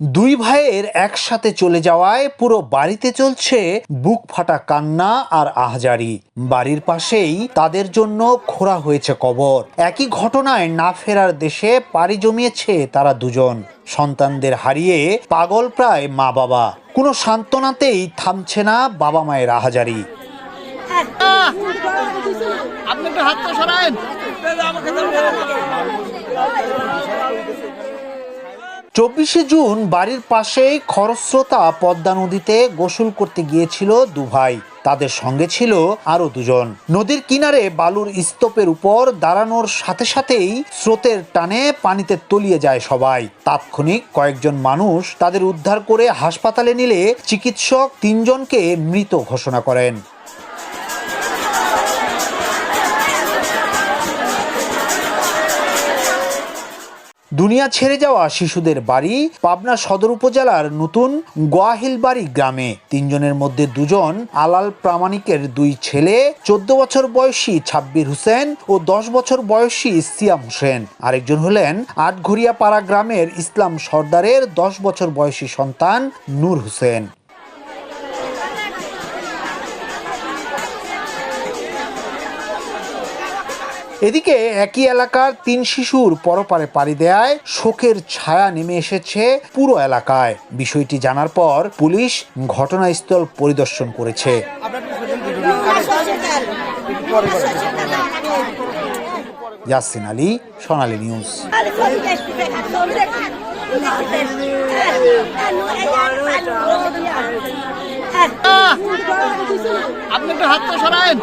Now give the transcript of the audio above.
দুই ভাইয়ের একসাথে চলে যাওয়ায় পুরো বাড়িতে চলছে বুক ফাটা কান্না আর আহজারি। বাড়ির পাশেই তাদের জন্য খোঁড়া হয়েছে কবর। একই ঘটনায় না ফেরার দেশে পাড়ি জমিয়েছে তারা দুজন। সন্তানদের হারিয়ে পাগল প্রায় মা বাবা কোনো সান্ত্বনাতেই থামছে না বাবা মায়ের আহাজারি। আপনি চব্বিশে জুন বাড়ির পাশেই খরস্রোতা পদ্মা নদীতে গোসল করতে গিয়েছিল দু ভাই। তাদের সঙ্গে ছিল আরও দুজন। নদীর কিনারে বালুর স্তূপের উপর দাঁড়ানোর সাথে সাথেই স্রোতের টানে পানিতে তলিয়ে যায় সবাই। তাৎক্ষণিক কয়েকজন মানুষ তাদের উদ্ধার করে হাসপাতালে নিলে চিকিৎসক তিনজনকে মৃত ঘোষণা করেন। দুনিয়া ছেড়ে যাওয়া শিশুদের বাড়ি পাবনা সদর উপজেলার নতুন গোয়াহিলবাড়ি গ্রামে। তিনজনের মধ্যে দুজন আলাল প্রামাণিকের দুই ছেলে, চোদ্দ বছর বয়সী ছাব্বির হোসেন ও দশ বছর বয়সী সিয়াম হোসেন। আরেকজন হলেন আটঘরিয়া পাড়া গ্রামের ইসলাম সর্দারের দশ বছর বয়সী সন্তান নূর হোসেন। এদিকে একই এলাকার তিন শিশুর পরপারে পাড়ি দেয় শোকের ছায়া নেমে এসেছে পুরো এলাকায়। বিষয়টি জানার পর পুলিশ ঘটনাস্থল পরিদর্শন করেছে। ইয়াসিন আলী, সোনালী নিউজ। আপনি একটু হাতটা সরায়েন।